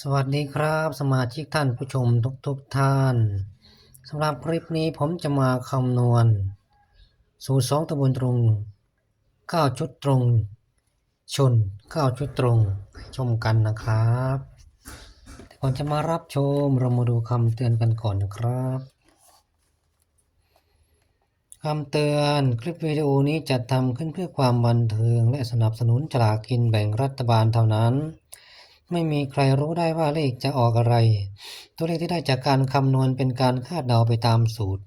สวัสดีครับ สมาชิกท่านผู้ชมทุกทุกๆท่านสำหรับคลิปนี้ผมจะมาคำนวณ สูตรสองตะบนตรง9ชุดตรง ชน9ชุดตรงให้ชมกันนะครับแต่ก่อนจะมารับชมเรามาดูคำเตือนกันก่อนนะครับคำเตือนคลิปวิดีโอนี้จัดทำขึ้นเพื่อความบันเทิงและสนับสนุนฉลากกินแบ่งรัฐบาลเท่านั้น ไม่มีใครรู้ได้ว่าเลขจะออกอะไร ตัวเลขที่ได้จากการคำนวณเป็นการคาดเดาไปตามสูตร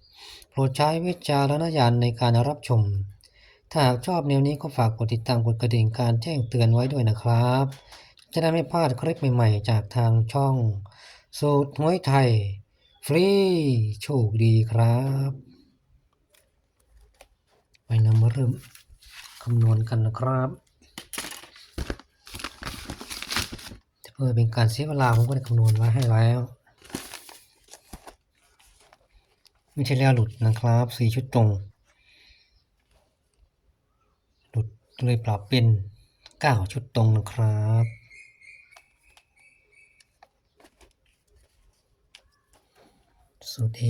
โปรดใช้วิจารณญาณในการรับชม ถ้าหากชอบแนวนี้ก็ฝากกดติดตามกดกระดิ่งการแจ้งเตือนไว้ด้วยนะครับ จะได้ไม่พลาดคลิปใหม่ๆ จากทางช่อง สูตรหวยไทย ฟรีโชคดีครับไปเรามาเริ่มคำนวณกันนะครับ เพื่อเป็นการเสียเวลาผมก็ได้คำนวณไว้ให้แล้วไม่ใช่แล้วหลุดนะครับสี่ชุดตรง หลุดเลยปรับเป็นเก้าชุดตรงนะครับสูตรเอ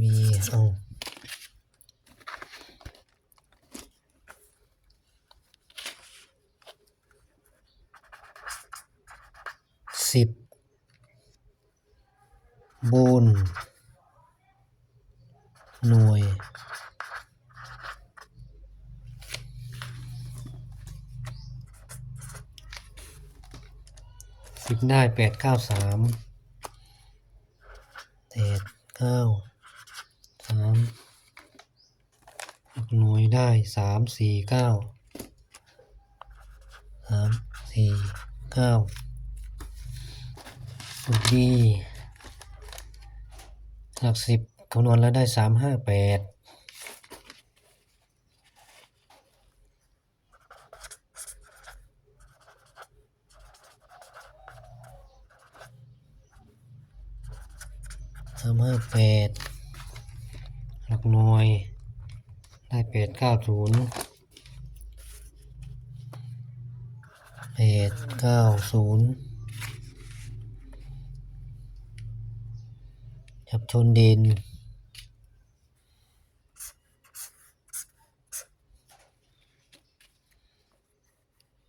มีเอา สิบบน หน่วย สิบได้แปดเก้าสามแปดเก้าสามหลักหน่วยได้สามสี่เก้าสามสี่เก้า สุดดีหลักสิบคำนวณแล้วได้สามห้าแปดสามห้าแปดหลักหน่วย ได้แปดเก้าศูนย์แปดเก้าศูนย์ จับชนดิน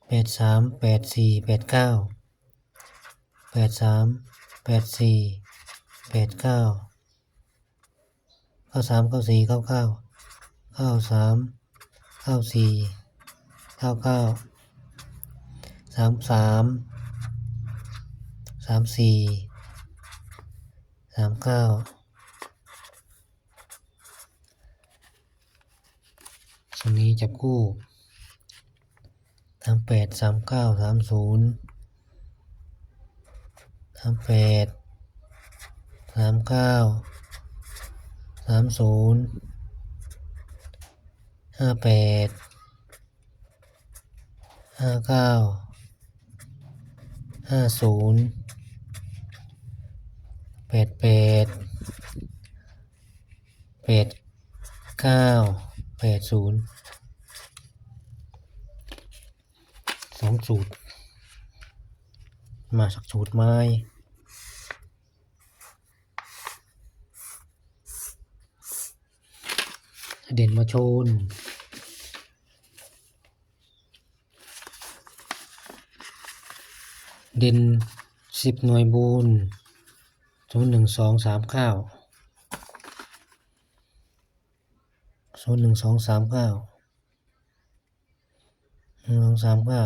แปดสามแปดสี่แปดเก้าแปดสามแปดสี่แปดเก้าเก้าสามเก้าสี่เก้าเก้าเก้าสามเก้าสี่เก้าเก้าสามสามสามสี่ามเก้าส่วนนี้จับคู่สามแปดสามเก้าสามศูนย์สามแปดสามเก้าสามศูนย์ห้าแปดห้าเก้าห้าศูนย์ แปดแปดแปดเก้าแปดศูนย์สองสูตร มาสักสูตรไม้เด่นมาชนเด่นสิบหน่วยบูน ศูนย์หนึ่งสองสามเก้าศูนย์หนึ่งสองสามเก้าหนึ่งสองสามเก้า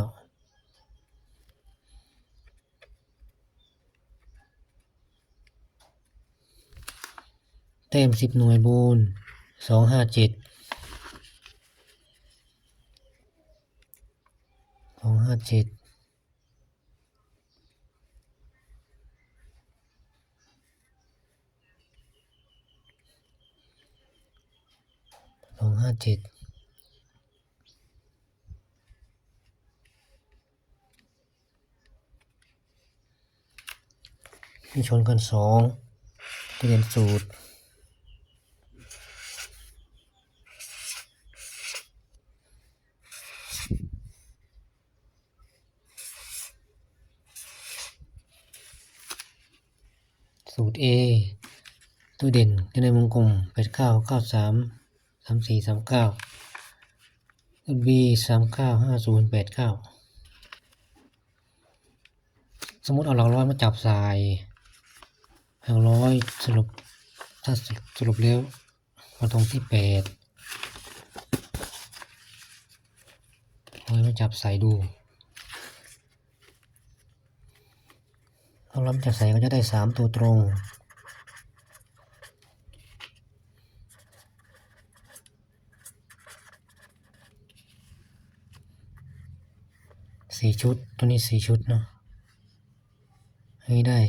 เต็มสิบหน่วยบูนสองห้าเจ็ดสองห้าเจ็ด จ็ดมีชนกันสองเรียนสูตรสูตร A ตัวเด่นตัวในวงกลมแปดเก้าเก้าสาม สามสี่สามเก้าสูตร B สามเก้าห้าศูนย์แปดเก้าสมมติเอาหลักร้อยมาจับใส่หลักร้อยสรุปถ้าสรุปแล้วมาตรงที่แปดร้อยมาจับใส่ดูเอาล้ำจับใส่ก็จะได้สามตัวตรง สี่ชุด ตัวนี้สี่ชุดเนาะให้ได้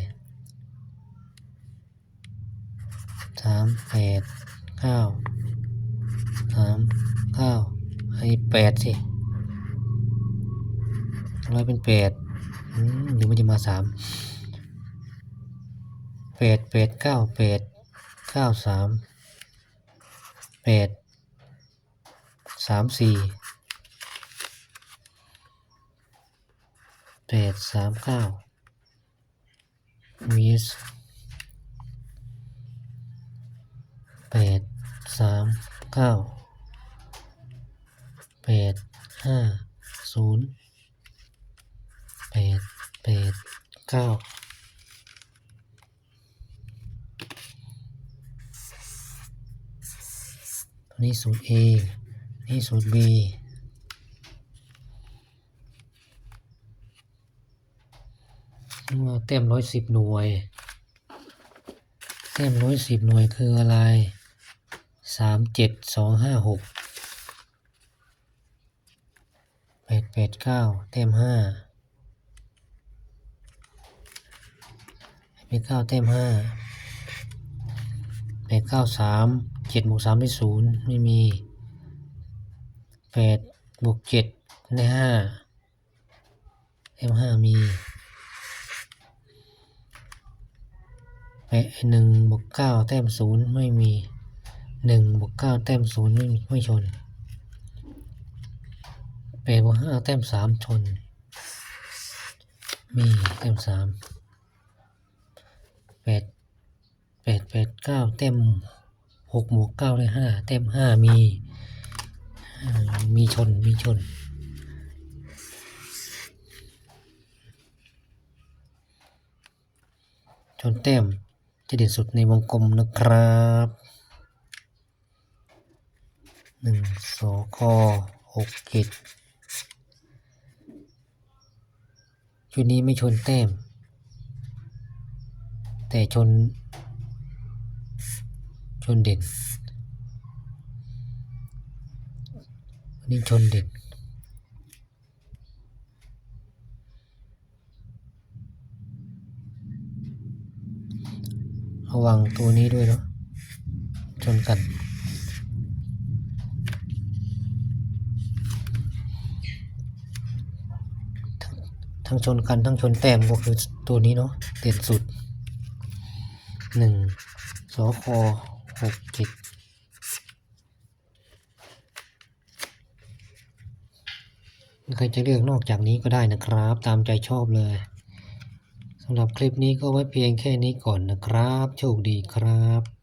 สามแปดเก้าสามเก้าให้แปดสิร้อยเป็นแปดอืมเดี๋ยวมันจะมาสามแปดแปดเก้าแปดเก้าสามแปดสามสี่ แปดสามเก้ามีแปดสามเก้าแปดห้าศูนย์แปดแปดเก้าตัวนี้สูตร A นี่สูตร B ว่าเต็มร้อยสิบหน่วย เต็มร้อยสิบหน่วยคืออะไรสามเจ็ดสองห้าหกแปดแปดเก้าเต็มห้าแปดเก้าเต็มห้าแปดเก้าสามเจ็ดบวกสามได้ศูนย์ไม่มีแปดบวกเจ็ดได้ห้าเต็มห้ามี แปะ หนึ่งบวกเก้าแต้มศูนย์ไม่มีหนึ่งบวกเก้าแต้มศูนย์ไม่ไม่ชนแปดบวกห้าแต้มสามชน มีแต้มสามแปดแปดแปดเก้าแต้มหกบวกเก้าได้ห้าแต้มห้ามี มีชนมีชนชนแต้ม จะเด่นสุดในวงกลมนะครับหนึ่งสอคอหกเจ็ดชุดนี้ไม่ชนแต้ม แต่ชน ชนเด่นนนี้ชนเด่น ระวังตัวนี้ด้วยเนาะชนกันทั้งชนกันทั้งชนแต้มก็คือตัวนี้เนาะเด่นสุดหนึ่งสอคอหกเจ็ดใครจะเลือกนอกจากนี้ก็ได้นะครับ ตามใจชอบเลย สำหรับคลิปนี้ก็ไว้เพียงแค่นี้ก่อนนะครับ โชคดีครับ